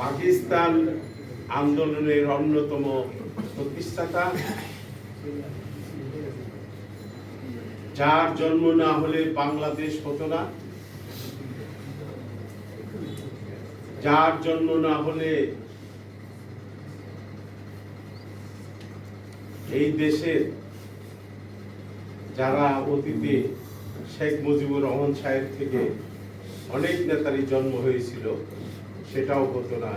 পাকিস্তান আন্দোলনের অন্যতম প্রতিষ্ঠাতা। যার জন্ম না হলে বাংলাদেশ হতো না। যার জন্ম না হলে এই দেশের যারা অতীতে শেখ মুজিবুর রহমান সাহেব থেকে অনেক নেতারই জন্ম হয়েছিল সেটাও হতো না।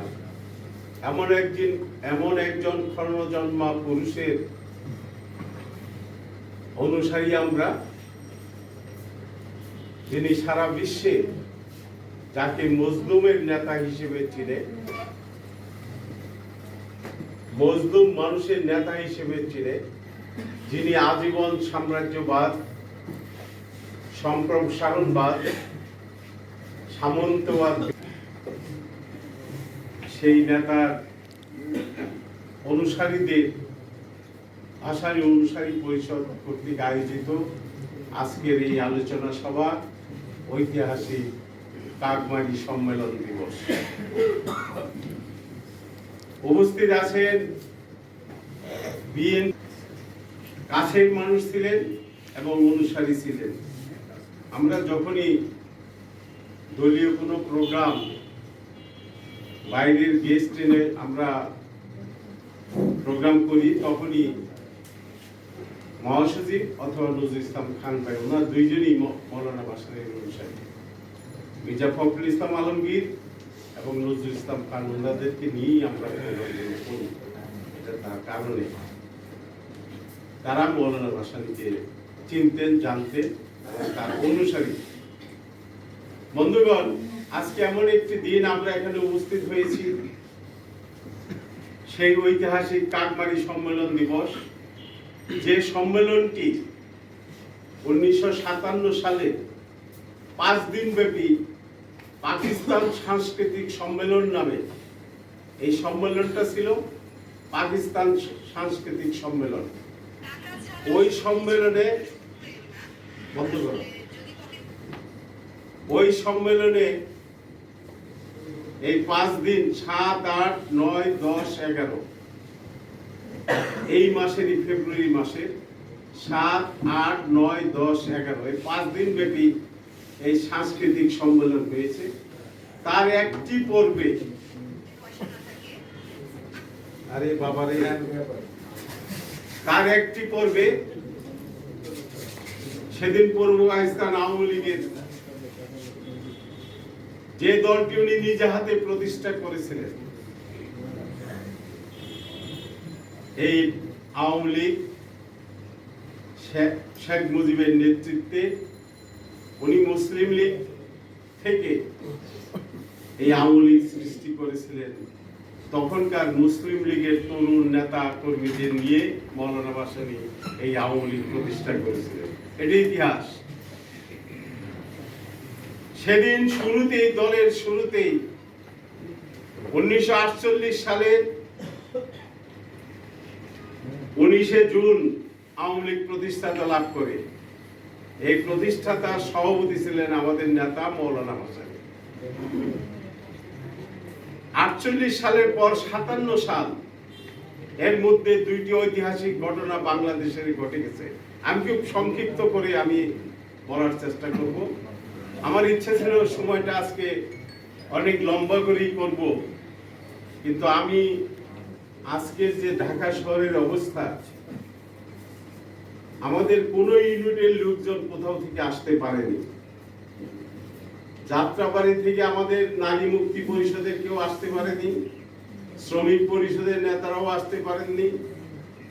এমন একদিন, এমন একজন কর্মজন্মা পুরুষের অনুসারী আমরা, যিনি সারা বিশ্বে যাকে মজলুমের নেতা হিসেবে চিনে, মজলুম মানুষের নেতা হিসেবে চিনে, যিনি আজীবন সাম্রাজ্যবাদ, সম্প্রসারণবাদ, সামন্তবাদ সেই নেতার অনুসারীদের, ভাষারী অনুসারী পরিষদ কর্তৃক আয়োজিত আজকের এই আলোচনা সভা, ঐতিহাসিক কাকমারি সম্মেলন দিবস। উপস্থিত আছেন বিএন কাছের মানুষ ছিলেন এবং অনুসারী ছিলেন। আমরা যখনই দলীয় কোনো প্রোগ্রাম বাইরের গেস্ট এনে আমরা প্রোগ্রাম করি, তখনই মহাসচিব অথবা নজরুল ইসলাম খান ভাই, ওনার দুইজনই মৌলানা বাসানের অনুসারী মির্জা ফখরুল ইসলাম আলমগীর এবং নজরুল ইসলাম খান, ওনাদেরকে নিয়েই আমরা করি। এটা তার কারণে। তারা মৌলানা ভাসানীকে চিনতেন, জানতেন তার অনুসারী। বন্ধুগণ আজকে এমন একটি দিন আমরা এখানে উপস্থিত হয়েছি। সেই ঐতিহাসিক কাকমারি সম্মেলন দিবস। যে সম্মেলনটি উনিশশো সাতান্ন সালে পাঁচ দিন ব্যাপী পাকিস্তান সাংস্কৃতিক সম্মেলন নামে এই সম্মেলনটা ছিল, পাকিস্তান সাংস্কৃতিক সম্মেলন। ওই সম্মেলনে বন্ধ করো। ওই সম্মেলনে এই পাঁচ দিন, সাত, আট, নয়, দশ, এগারো। এই মাসেরই ফেব্রুয়ারি মাসের সাত, আট, নয়, দশ, এগারো। এই পাঁচ দিন ব্যাপী এই সাংস্কৃতিক সম্মেলন হয়েছে। তার একটি পর্বে আরে বাবারে। তার একটি পর্বে সেদিন পূর্ব পাকিস্তান আওয়ামী লীগের যে দলটি উনি নিজে হাতে প্রতিষ্ঠা করেছিলেন, এই আওয়ামী লীগ শেখ মুজিবের নেতৃত্বে উনি মুসলিম লীগ থেকে এই আওয়ামী লীগ সৃষ্টি করেছিলেন। তখনকার মুসলিম লীগের তরুণ নেতা কর্মীদের নিয়ে মৌলানা বাসানি এই আওয়ামী লীগ প্রতিষ্ঠা করেছিলেন। এটি ইতিহাস। সেদিন শুরুতেই, দলের শুরুতেই, উনিশশো আটচল্লিশ সালের উনিশে জুন আওয়ামী লীগ প্রতিষ্ঠাতা লাভ করে। এই প্রতিষ্ঠাতা সভাপতি ছিলেন আমাদের নেতা মৌলানা হোসেন। আটচল্লিশ সালের পর সাতান্ন সাল, এর মধ্যে দুইটি ঐতিহাসিক ঘটনা বাংলাদেশের ঘটে গেছে। আমি খুব সংক্ষিপ্ত করে আমি বলার চেষ্টা করব। আমার ইচ্ছা ছিল সময়টা আজকে অনেক লম্বা করেই করব, কিন্তু আমি আজকের যে ঢাকা শহরের অবস্থা, আমাদের কোন ইউনিটের লোকজন কোথাও থেকে আসতে পারেনি। যাত্রাবাড়ি থেকে আমাদের নারী মুক্তি পরিষদের কেউ আসতে পারেনি, শ্রমিক পরিষদের নেতারাও আসতে পারেননি,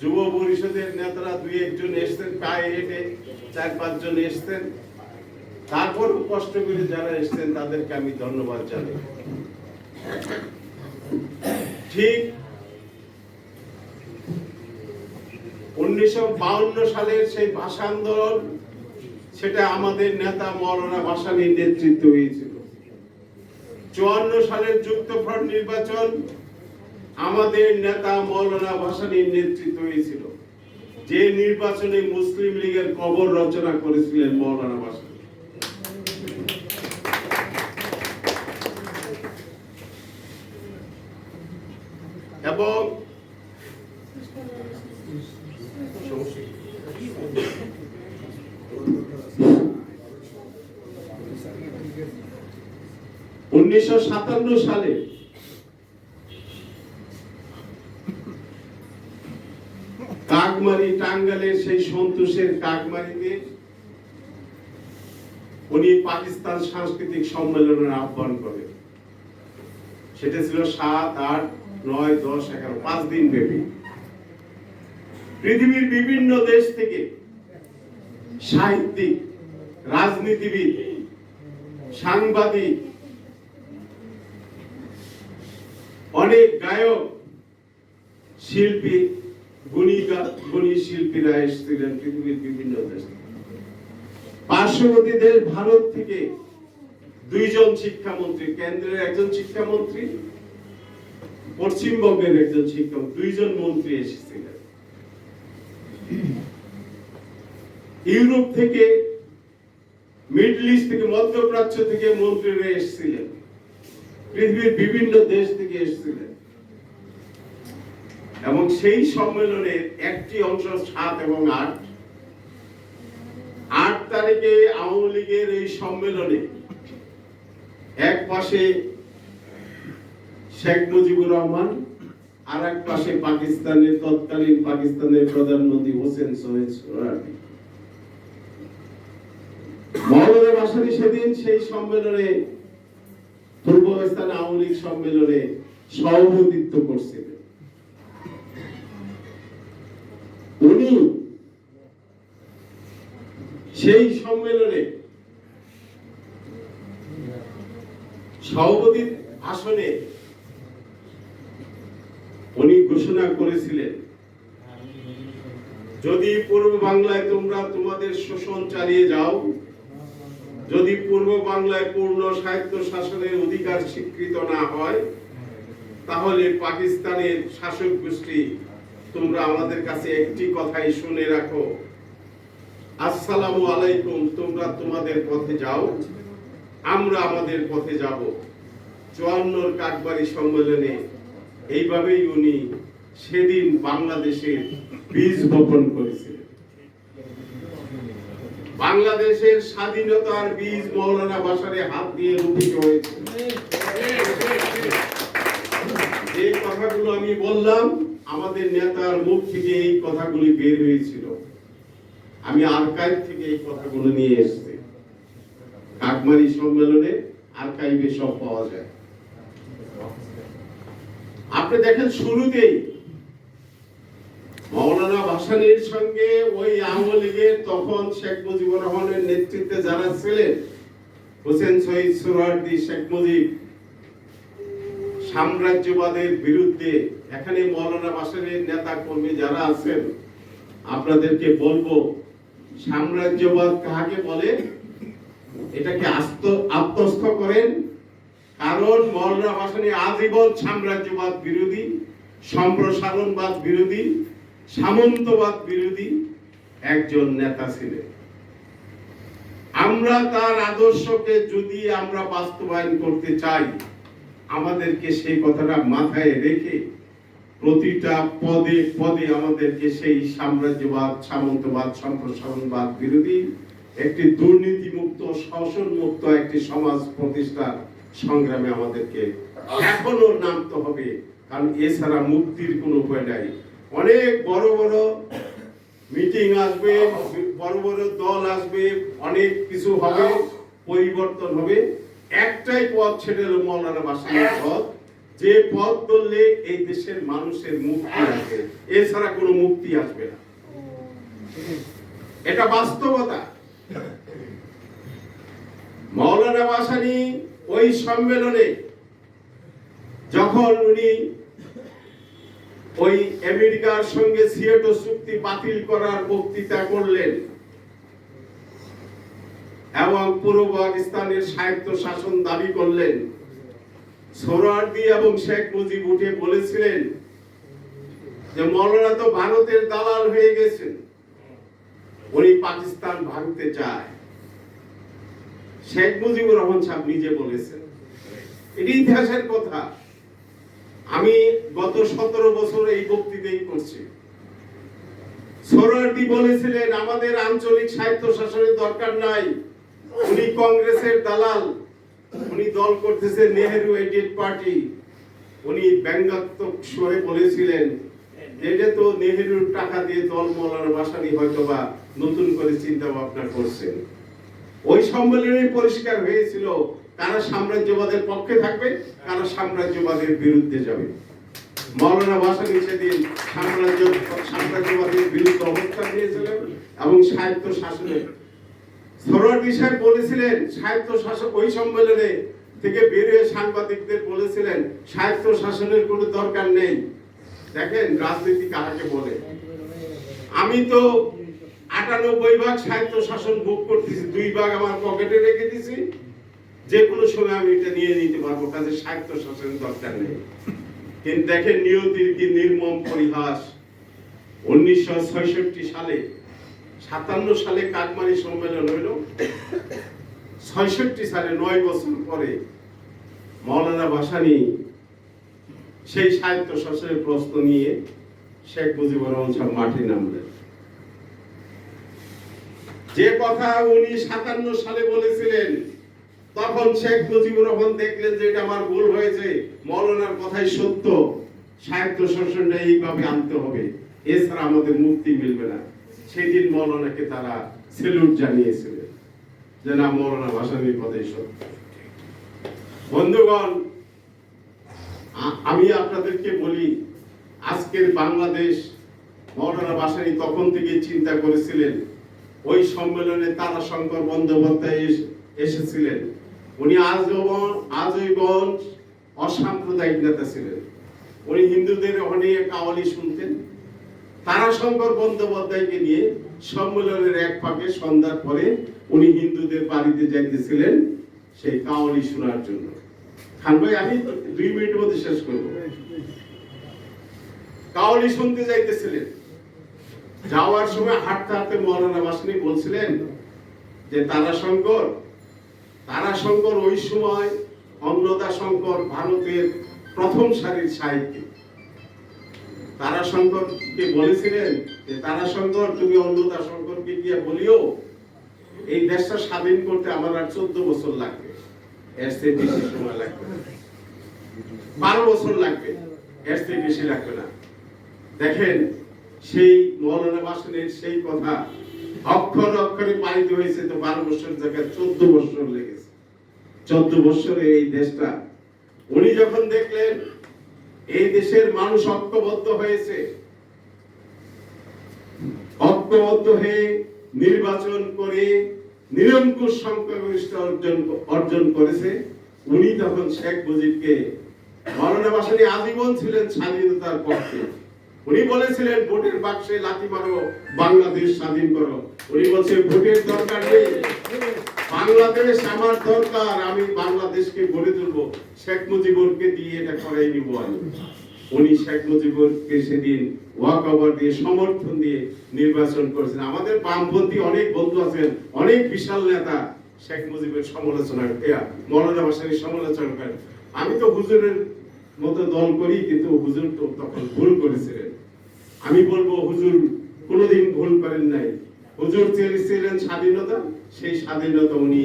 যুব পরিষদের নেতারা দুই একজন এসছেন পায়ে হেঁটে চার পাঁচজন এসছেন। তারপরও কষ্ট করে যারা এসছেন, তাদেরকে আমি ধন্যবাদ জানাই। ঠিক উনিশশো সালের সেই ভাষা আন্দোলন, সেটা আমাদের নেতা মৌলানা ভাসানীর নেতৃত্ব হয়েছিল। চুয়ান্ন সালের যুক্ত ফ্রন্ট নির্বাচন আমাদের নেতা মৌলানা ভাসানীর নেতৃত্ব হয়েছিল। যে নির্বাচনে মুসলিম লীগের কবর রচনা করেছিলেন মৌলানা ভাসানী এবং উনিশশো সাতান্ন সালে কাকমারি টাঙ্গালের সেই সন্তোষের কাকমারিতে উনি পাকিস্তান সাংস্কৃতিক সম্মেলনের আহ্বান করেন। সেটা ছিল সাত, আট, নয়, দশ, এগারো, পাঁচ দিন ব্যাপী। পৃথিবীর বিভিন্ন দেশ থেকে সাহিত্যিক, রাজনীতিবিদ, সাংবাদিক অনেক গায়ক, শিল্পী গুণী গা- গুণী শিল্পীরা এসেছিলেন পৃথিবীর বিভিন্ন দেশ। পার্শ্ববর্তী দেশ ভারত থেকে দুইজন শিক্ষামন্ত্রী, কেন্দ্রের একজন শিক্ষামন্ত্রী, পশ্চিমবঙ্গের একজন শিক্ষক দুইজন মন্ত্রী এসেছিলেন। ইউরোপ থেকে, মিডল ইস্ট থেকে, মধ্যপ্রাচ্য থেকে মন্ত্রীরা এসেছিলেন। পৃথিবীর বিভিন্ন দেশ থেকে এসেছিলেন। এবং সেই সম্মেলনের একটি অংশ সাত এবং আট। আট তারিখে আওয়ামী লীগের এই সম্মেলনে এক পাশে শেখ মুজিবুর রহমান, আর এক পাশে পাকিস্তানের, তৎকালীন পাকিস্তানের প্রধানমন্ত্রী হোসেন সোহেদ সোহরাওয়ার্দী। মৌলানা ভাসানী সেদিন সেই সম্মেলনে পূর্বস্থান আওয়ামী লীগ সম্মেলনে সভাপতিত্ব করছিলেন। উনি সেই সম্মেলনে সভাপতির আসনে উনি ঘোষণা করেছিলেন, যদি পূর্ব বাংলায় তোমরা তোমাদের শোষণ চালিয়ে যাও যদি পূর্ব বাংলায় পূর্ণ সাহিত্য শাসনের অধিকার স্বীকৃত না হয়, তাহলে পাকিস্তানের শাসক গোষ্ঠী, তোমরা আমাদের কাছে একটি কথাই শুনে রাখো। আসসালামু আলাইকুম, তোমরা তোমাদের পথে যাও, আমরা আমাদের পথে যাব। চুয়ান্নর কাকবাড়ি সম্মেলনে, এইভাবেই উনি সেদিন বাংলাদেশের বীজ বপন করেছিলেন। বাংলাদেশের স্বাধীনতার বীজ মৌলানা বাসারে হাত দিয়ে রুপিত হয়েছে। যে কথাগুলো আমি বললাম, আমাদের নেতার মুখ থেকে এই কথাগুলি বের হয়েছিল। আমি আর্কাইভ থেকে এই কথাগুলো নিয়ে এসেছি। কাকমারি সম্মেলনে আর্কাইভে সব পাওয়া যায়। আপনি দেখেন শুরুতেই মৌলানা ভাসানীর সঙ্গে ওই আওয়ামী লীগের তখন শেখ মুজিবুর রহমানের নেতৃত্বে যারা ছিলেন, হোসেন শহীদ সুরার্দি শেখ মুজিব, সাম্রাজ্যবাদের বিরুদ্ধে, এখানে মৌলানা ভাসানীর নেতা কর্মী যারা আছেন, আপনাদেরকে বলব, সাম্রাজ্যবাদ কাকে বলে? এটাকে আস্ত, আত্মস্থ করেন, কারণ মৌলানা ভাসানী আজীবন সাম্রাজ্যবাদ বিরোধী, সম্প্রসারণবাদ বিরোধী সামন্তবাদ বিরোধী একজন নেতা ছিলেন। আমরা তার আদর্শকে যদি আমরা বাস্তবায়ন করতে চাই, আমাদেরকে সেই কথাটা মাথায় রেখে প্রতিটা পদে পদে আমাদেরকে সেই সাম্রাজ্যবাদ, সামন্তবাদ, সম্প্রসারণবাদ বিরোধী একটি দুর্নীতিমুক্ত মুক্ত একটি সমাজ প্রতিষ্ঠার সংগ্রামে আমাদেরকে এখনও নামতে হবে। কারণ এছাড়া মুক্তির কোনো উপায় নাই। অনেক বড় বড় মিটিং আসবে, বড় বড় দল আসবে, অনেক কিছু হবে, পরিবর্তন হবে। একটাই পথ ছেড়ে এলো মৌলানা বাসানের পথ। যে পথ ধরলে এই দেশের মানুষের মুক্তি আসবে। এছাড়া কোনো মুক্তি আসবে না। এটা বাস্তবতা। মৌলানা বাসানি ওই সম্মেলনে যখন উনি ওই আমেরিকার সঙ্গে সিয়েটো চুক্তি বাতিল করার বক্তৃতা করলেন এবং পূর্ব পাকিস্তানের সাহিত্য শাসন দাবি করলেন। এবং শেখ মুজিব উঠে বলেছিলেন যে, মৌলানা তো ভারতের দালাল হয়ে গেছেন। উনি পাকিস্তান ভাঙতে চায়। শেখ মুজিবুর রহমান সাহেব নিজে বলেছেন। এটি ইতিহাসের কথা। আমি গত সতেরো বছর এই বক্তৃতাই করছি। সোহরাওয়ার্দী বলেছিলেন, আমাদের আঞ্চলিক সাহিত্য শাসনের দরকার নাই। উনি কংগ্রেসের দালাল। উনি দল করতেছে নেহেরু এডেড পার্টি। উনি ব্যঙ্গাত্মক সুরে বলেছিলেন, এটা তো নেহেরুর টাকা দিয়ে দল মৌলানা বাসানি হয়তোবা নতুন করে চিন্তা ভাবনা করছেন। ওই সম্মেলনে পরিষ্কার হয়েছিল। কারা সাম্রাজ্যবাদের পক্ষে থাকবে, কারা সাম্রাজ্যবাদের বিরুদ্ধে যাবে। মৌলানা ভাসানী সেদিন সাম্রাজ্য, সাম্রাজ্যবাদের বিরুদ্ধে অবস্থান নিয়েছিলেন এবং সাহিত্য শাসনে। সরোয়ার্দী সাহেব বলেছিলেন, সাহিত্য শাসন ওই সম্মেলনে থেকে বেরিয়ে সাংবাদিকদের বলেছিলেন, সাহিত্য শাসনের কোনো দরকার নেই। দেখেন রাজনীতি কাহাকে বলে? আমি তো আটানব্বই ভাগ সাহিত্য শাসন ভোগ করতেছি, দুই ভাগ আমার পকেটে রেখে দিছি। যে কোনো সময় আমি এটা নিয়ে নিতে পারব, কাজে সাহিত্য শাসনের দরকার নেই। কিন্তু দেখেন নিয়তির কি নির্মম পরিহাস। উনিশশো সালে, সাতান্ন সালে কাকমারি সম্মেলন হইল। ছয়ষট্টি সালে নয় বছর পরে মৌলানা ভাসানী সেই সাহিত্য শাসনের প্রশ্ন নিয়ে শেখ মুজিবুর রহমান মাঠে নামলেন। যে কথা উনি সাতান্ন সালে বলেছিলেন তখন শেখ মুজিবুর রহমান দেখলেন যে এটা আমার ভুল হয়েছে, মৌলানার কথাই সত্য সাহিত্য শাসনটা এইভাবে আনতে হবে, এছাড়া আমাদের মুক্তি মিলবে না। সেদিন মৌলানাকে তারা সেলুট জানিয়েছিলেন যে না, মৌলানা ভাসানির কথাই সত্য। বন্ধুগণ আমি আপনাদেরকে বলি, আজকের বাংলাদেশ মৌলানা ভাসানী তখন থেকে চিন্তা করেছিলেন। ওই সম্মেলনে তারাশঙ্কর বন্দ্যোপাধ্যায় এস- এসেছিলেন। উনি আজীবন আজীবন অসাম্প্রদায়িক নেতা ছিলেন। উনি হিন্দুদের অনেক কাওয়ালি শুনতেন। তারাশঙ্কর বন্দ্যোপাধ্যায়কে নিয়ে সম্মেলনের এক ফাঁকে সন্ধ্যার পরে উনি হিন্দুদের বাড়িতে যাইতেছিলেন সেই কাওয়ালি শোনার জন্য। খান ভাই, আমি দুই মিনিটের মধ্যে শেষ করব। কাওয়ালি শুনতে যাইতেছিলেন। যাওয়ার সময় হাঁটতে হাঁটতে মৌলানা বাসনি বলছিলেন যে তারাশঙ্কর তারাশঙ্কর ওই সময় অন্নদা শঙ্কর ভারতের প্রথম সারির সাহিত্যিক। তারাশঙ্করকে বলেছিলেন যে, তারাশঙ্কর, তুমি অন্নদা শঙ্করকে গিয়ে বলিও, এই দেশটা স্বাধীন করতে আমার আর চোদ্দ বছর লাগবে। এর চেয়ে বেশি সময় লাগবে বারো বছর লাগবে, এর চেয়ে বেশি লাগবে না। দেখেন, সেই মৌলানা বাসনের সেই কথা অক্ষর অক্ষরে পালিত হয়েছে তো বারো বছর জায়গায় চোদ্দ বছর লেগেছে। চোদ্দ বছরে এই দেশটা। উনি যখন দেখলেন, এই দেশের মানুষ ঐক্যবদ্ধ হয়েছে, ঐক্যবদ্ধ হয়ে নির্বাচন করে নিরঙ্কুশ সংখ্যাগরিষ্ঠ অর্জন অর্জন করেছে, উনি তখন শেখ মুজিবকে মৌলানা আজীবন ছিলেন স্বাধীনতার পক্ষে। উনি বলেছিলেন, ভোটের বাক্সে লাথি মারো, বাংলাদেশ স্বাধীন করো। উনি বলছে ভোটের দরকার নেই। বাংলাদেশ আমার দরকার, আমি বাংলাদেশকে গড়ে তুলবো। শেখ মুজিবুরকে দিয়ে এটা করাই নিব আমি। উনি শেখ মুজিবুরকে সেদিন ওয়াক ওভার দিয়ে, সমর্থন দিয়ে নির্বাচন করেছেন। আমাদের বামপন্থী অনেক বন্ধু আছেন, অনেক বিশাল নেতা শেখ মুজিবের সমালোচনা মৌলানা সমালোচনা আমি তো হুজুরের মতো দল করি, কিন্তু হুজুর তো তখন ভুল করেছিলেন। আমি বলব, হুজুর, কোনোদিন ভুল করেন নাই। হুজুর চেয়েছিলেন স্বাধীনতা, সেই স্বাধীনতা উনি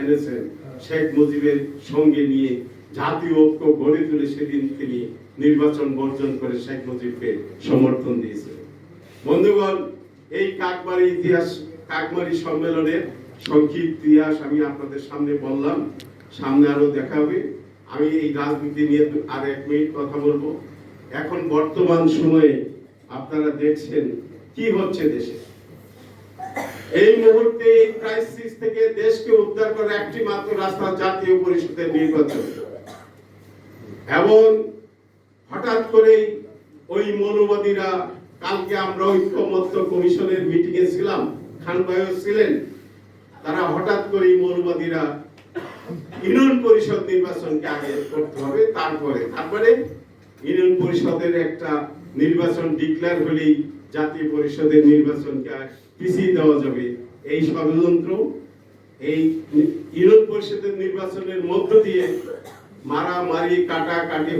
এনেছেন। শেখ মুজিবের সঙ্গে নিয়ে, জাতীয় ঐক্য গড়ে তুলে সেদিন তিনি নির্বাচন বর্জন করে শেখ মুজিবকে সমর্থন দিয়েছিলেন। বন্ধুগণ, এই কাকবাড়ি ইতিহাস কাকমারি সম্মেলনের সংক্ষিপ্ত ইতিহাস আমি আপনাদের সামনে বললাম। সামনে আরও দেখা হবে। আমি এই রাজনীতি নিয়ে আর এক মিনিট কথা বলব। এখন বর্তমান সময়ে আপনারা দেখছেন কি হচ্ছে দেশে। এই মুহূর্তে এই ক্রাইসিস থেকে দেশকে উদ্ধার করার একটি মাত্র রাস্তা জাতীয় পরিষদের নির্বাচন। এবং হঠাৎ করেই ওই মৌলবাদীরা, কালকে আমরা ঐক্যমত্য কমিশনের মিটিং এ ছিলাম, খান ভাইও ছিলেন, তারা হঠাৎ করেই মৌলবাদীরা ইউনিয়ন পরিষদ নির্বাচনকে আগে করতে হবে, তারপরে তারপরে ইউনিয়ন পরিষদের একটা নির্বাচন ডিক্লেয়ার হলেই জাতীয় পরিষদের নির্বাচনকে পিছিয়ে দেওয়া যাবে। এই ষড়যন্ত্র, এই ইউনিয়ন পরিষদের নির্বাচনের মধ্য দিয়ে মারামারি, কাটাকাটি,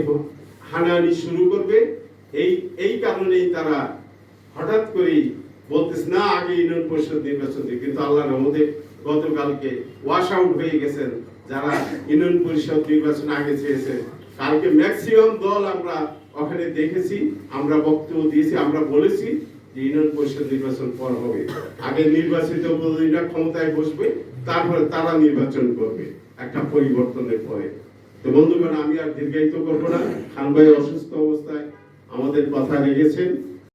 হানাহানি শুরু করবে। এই এই কারণেই তারা হঠাৎ করেই বলতেছে, না, আগে ইউনিয়ন পরিষদ নির্বাচন দিই। কিন্তু আল্লাহ রহমতে গতকালকে ওয়াশ আউট হয়ে গেছেন যারা ইউনিয়ন পরিষদ নির্বাচন আগে চেয়েছে, কালকে ম্যাক্সিমাম দল আমরা ওখানে দেখেছি, আমরা বক্তব্য দিয়েছি, আমরা বলেছি যে ইউনিয়ন পরিষদ নির্বাচন পর হবে। আগে নির্বাচিত প্রতিনিধিরা ক্ষমতায় বসবে, তারপরে তারা নির্বাচন করবে, একটা পরিবর্তনের পরে। তো বন্ধুগণ, আমি আর দীর্ঘায়িত করব না। খান ভাই অসুস্থ অবস্থায় আমাদের কথা রেগেছেন